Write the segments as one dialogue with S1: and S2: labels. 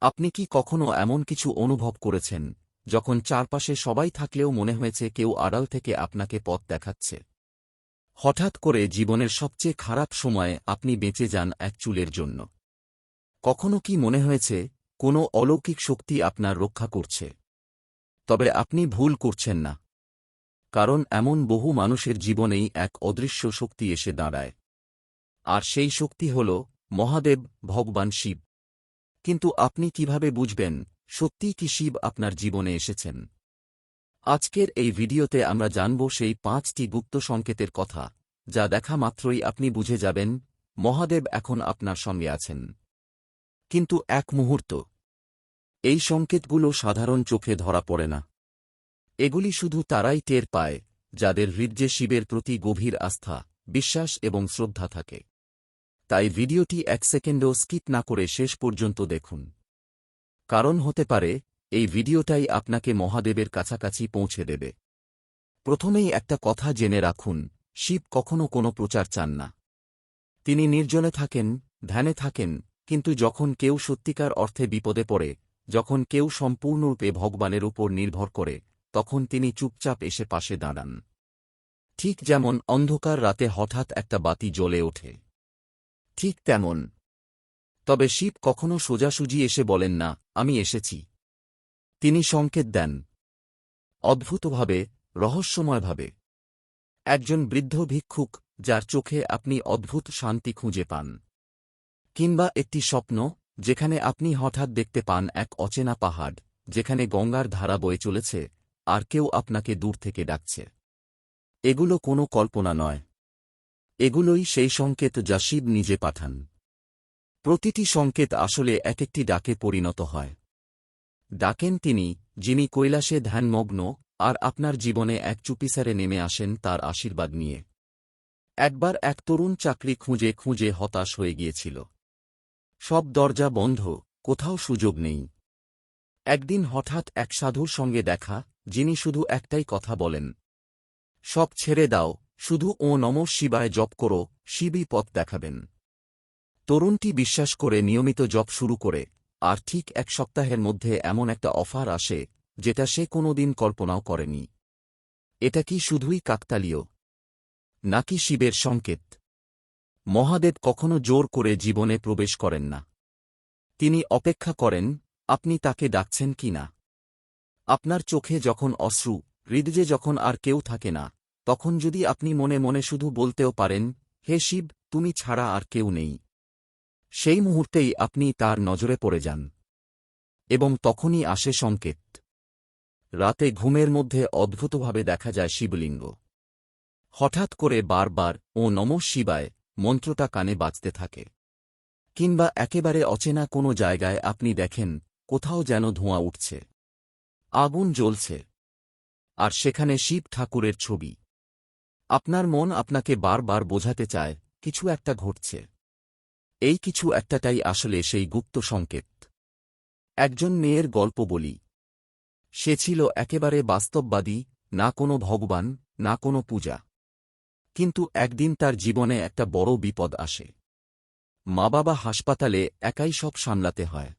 S1: আপনি কি কখনো এমন কিছু অনুভব করেছেন, যখন চারপাশে সবাই থাকলেও মনে হয়েছে কেউ আড়াল থেকে আপনাকে পথ দেখাচ্ছে? হঠাৎ করে জীবনের সবচেয়ে খারাপ সময়ে আপনি বেঁচে যান এক চুলের জন্য। কখনো কি মনে হয়েছে, কোনো অলৌকিক শক্তি আপনার রক্ষা করছে? তবে আপনি ভুল করছেন না। কারণ এমন বহু মানুষের জীবনেই এক অদৃশ্য শক্তি এসে দাঁড়ায়। আর সেই শক্তি হল মহাদেব ভগবান শিব। কিন্তু আপনি কীভাবে বুঝবেন, সত্যিই কি শিব আপনার জীবনে এসেছেন? আজকের এই ভিডিওতে আমরা জানব সেই পাঁচটি গুপ্ত সংকেতের কথা, যা দেখা মাত্রই আপনি বুঝে যাবেন, মহাদেব এখন আপনার সঙ্গে আছেন। কিন্তু এক মুহূর্ত। এই সংকেতগুলো সাধারণ চোখে ধরা পড়ে না। এগুলি শুধু তারাই টের পায়, যাদের হৃদ্যে শিবের প্রতি গভীর আস্থা, বিশ্বাস এবং শ্রদ্ধা থাকে। তাই ভিডিওটি এক সেকেন্ডও স্কিপ না করে শেষ পর্যন্ত দেখুন। কারণ হতে পারে, এই ভিডিওটাই আপনাকে মহাদেবের কাছাকাছি পৌঁছে দেবে। প্রথমেই একটা কথা জেনে রাখুন, শিব কখনো কোনো প্রচার চান না। তিনি নির্জনে থাকেন, ধ্যানে থাকেন, কিন্তু যখন কেউ সত্যিকার অর্থে বিপদে পড়ে, যখন কেউ সম্পূর্ণরূপে ভগবানের উপর নির্ভর করে, তখন তিনি চুপচাপ এসে পাশে দাঁড়ান। ঠিক যেমন অন্ধকার রাতে হঠাৎ একটা বাতি জ্বলে ওঠে। ঠিক তেমন। তবে শিব কখনো সোজাসুজি এসে বলেন না, আমি এসেছি। তিনি সংকেত দেন। অদ্ভুতভাবে, রহস্যময়ভাবে। একজন বৃদ্ধ ভিক্ষুক, যার চোখে আপনি অদ্ভুত শান্তি খুঁজে পান। কিংবা একটি স্বপ্ন, যেখানে আপনি হঠাৎ দেখতে পান এক অচেনা পাহাড়, যেখানে গঙ্গার ধারা বয়ে চলেছে, আর কেউ আপনাকে দূর থেকে ডাকছে। এগুলো কোনো কল্পনা নয়। এগুলোই সেই সংকেত যা শিব নিজে পাঠান। প্রতিটি সংকেত আসলে এক একটি ডাকে পরিণত হয়। ডাকেন তিনি, যিনি কৈলাসে ধ্যানমগ্ন, আর আপনার জীবনে এক চুপিসারে নেমে আসেন তার আশীর্বাদ নিয়ে। একবার এক তরুণ চাকরি খুঁজে খুঁজে হতাশ হয়ে গিয়েছিল। সব দরজা বন্ধ, কোথাও সুযোগ নেই। একদিন হঠাৎ এক সাধুর সঙ্গে দেখা, যিনি শুধু একটাই কথা বলেন, সব ছেড়ে দাও শুধু ও নম শিবায় জপ করো, শিবই পথ দেখাবেন। তরুণটি বিশ্বাস করে নিয়মিত জপ শুরু করে, আর ঠিক এক সপ্তাহের মধ্যে এমন একটা অফার আসে, যেটা সে কোনোদিন কল্পনাও করেনি। এটা কি শুধুই কাকতালীয়? নাকি শিবের সংকেত? মহাদেব কখনো জোর করে জীবনে প্রবেশ করেন না। তিনি অপেক্ষা করেন, আপনি তাকে ডাকছেন কি না? আপনার চোখে যখন অশ্রু, হৃদয়ে যখন আর কেউ থাকে না তখন যদি আপনি মনে মনে শুধু বলতেও পারেন, হে শিব, তুমি ছাড়া আর কেউ নেই। সেই মুহূর্তেই আপনি তার নজরে পড়ে যান। এবং তখনই আসে সংকেত। রাতে ঘুমের মধ্যে অদ্ভুতভাবে দেখা যায় শিবলিঙ্গ। হঠাৎ করে বারবার, ও নম শিবায়, মন্ত্রটা কানে বাজতে থাকে। কিংবা একেবারে অচেনা কোনো জায়গায় আপনি দেখেন, কোথাও যেন ধোঁয়া উঠছে। আগুন জ্বলছে। আর সেখানে শিব ঠাকুরের ছবি। আপনার মন আপনাকে বারবার বোঝাতে চায়, কিছু একটা ঘটছে। এই কিছু একটাটাই আসলে সেই গুপ্ত সংকেত। একজন মেয়ের গল্প বলি। সে ছিল একেবারে বাস্তববাদী, না কোনো ভগবান, না কোনো পূজা। কিন্তু একদিন তার জীবনে একটা বড় বিপদ আসে। মা বাবা হাসপাতালে একাই সব সামলাতে হয়।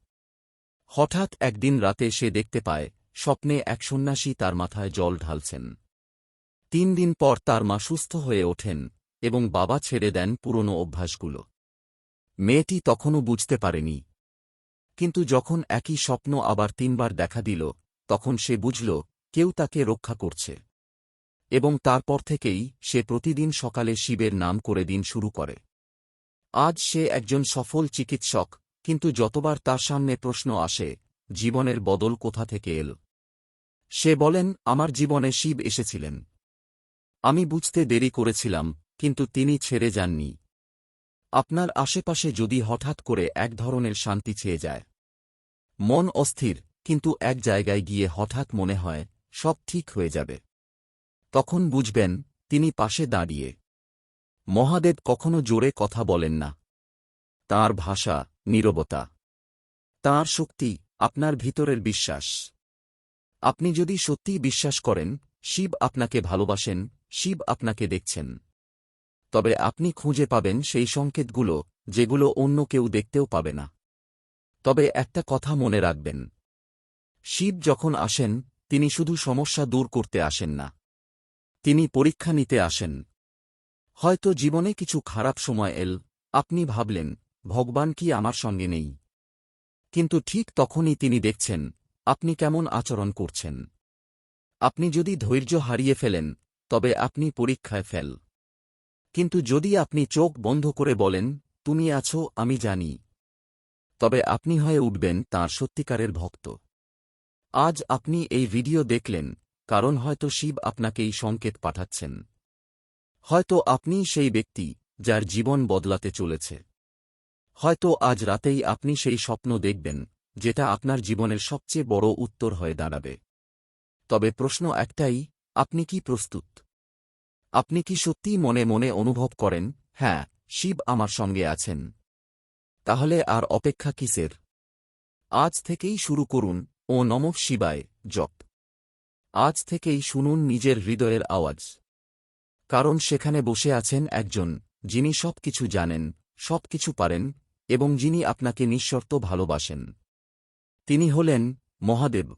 S1: হঠাৎ একদিন রাতে সে দেখতে পায়, স্বপ্নে এক সন্ন্যাসী তার মাথায় জল ঢালছেন। তিন দিন পর তার মা সুস্থ হয়ে ওঠেন এবং বাবা ছেড়ে দেন পুরনো অভ্যাসগুলো। মেয়েটি তখনও বুঝতে পারেনি। কিন্তু যখন একই স্বপ্ন আবার তিনবার দেখা দিল, তখন সে বুঝল, কেউ তাকে রক্ষা করছে। এবং তারপর থেকেই সে প্রতিদিন সকালে শিবের নাম করে দিন শুরু করে। আজ সে একজন সফল চিকিৎসক, কিন্তু যতবার তার সামনে প্রশ্ন আসে, জীবনের বদল কোথা থেকে এল? সে বলেন, আমার জীবনে শিব এসেছিলেন। আমি বুঝতে দেরি করেছিলাম, কিন্তু তিনি ছেড়ে যাননি। আপনার আশেপাশে যদি হঠাৎ করে এক ধরনের শান্তি ছেয়ে যায়। মন অস্থির, কিন্তু এক জায়গায় গিয়ে হঠাৎ মনে হয়, সব ঠিক হয়ে যাবে। তখন বুঝবেন, তিনি পাশে দাঁড়িয়ে। মহাদেব কখনো জোরে কথা বলেন না। তার ভাষা নীরবতা। তার শক্তি আপনার ভিতরের বিশ্বাস। আপনি যদি সত্যিই বিশ্বাস করেন, শিব আপনাকে ভালোবাসেন শিব আপনাকে দেখছেন। তবে আপনি খুঁজে পাবেন সেই সংকেতগুলো, যেগুলো অন্য কেউ দেখতেও পাবে না। তবে একটা কথা মনে রাখবেন। শিব যখন আসেন, তিনি শুধু সমস্যা দূর করতে আসেন না। তিনি পরীক্ষা নিতে আসেন। হয়তো জীবনে কিছু খারাপ সময় এল, আপনি ভাবলেন, ভগবান কি আমার সঙ্গে নেই? কিন্তু ঠিক তখনই তিনি দেখছেন, আপনি কেমন আচরণ করছেন। আপনি যদি ধৈর্য হারিয়ে ফেলেন তবে আপনি পরীক্ষায় ফেল। কিন্তু যদি আপনি চোখ বন্ধ করে বলেন, তুমি আছো, আমি জানি। তবে আপনি হয়ে উঠবেন তাঁর সত্যিকারের ভক্ত। আজ আপনি এই ভিডিও দেখলেন, কারণ হয়তো শিব আপনাকে এই সংকেত পাঠাচ্ছেন। হয়তো আপনি সেই ব্যক্তি, যার জীবন বদলাতে চলেছে। হয়তো আজ রাতেই আপনি সেই স্বপ্ন দেখবেন, যেটা আপনার জীবনের সবচেয়ে বড় উত্তর হয়ে দাঁড়াবে। তবে প্রশ্ন একটাই আপনি কি প্রস্তুত? আপনি কি সত্যিই মনে মনে অনুভব করেন হ্যাঁ শিব আমার সঙ্গে আছেন তাহলে আর অপেক্ষা কিসের? আজ থেকেই শুরু করুন, ও নমঃ শিবায়, জপ আজ থেকেই শুনুন নিজের হৃদয়ের আওয়াজ। কারণ সেখানে বসে আছেন একজন, যিনি সব কিছু জানেন সব কিছু পারেন, এবং যিনি আপনাকে নিঃশর্ত ভালোবাসেন। তিনি হলেন মহাদেব।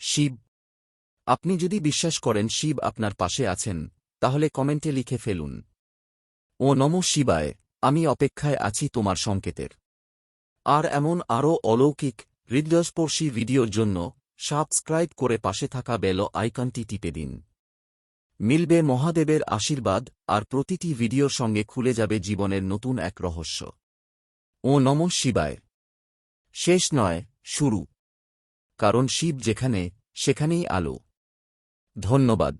S1: শিব আপনি যদি বিশ্বাস করেন শিব আপনার পাশে আছেন, তাহলে কমেন্টে লিখে ফেলুন। ও নম শিবায়, আমি অপেক্ষায় আছি তোমার সংকেতের। আর এমন আরও অলৌকিক, হৃদয়স্পর্শী ভিডিওর জন্য সাবস্ক্রাইব করে পাশে থাকা বেল আইকনটি টিপে দিন। মিলবে মহাদেবের আশীর্বাদ, আর প্রতিটি ভিডিওর সঙ্গে খুলে যাবে জীবনের নতুন এক রহস্য। ও নম শিবায়। শেষ নয়, শুরু। কারণ শিব যেখানে, সেখানেই আলো। ধন্যবাদ।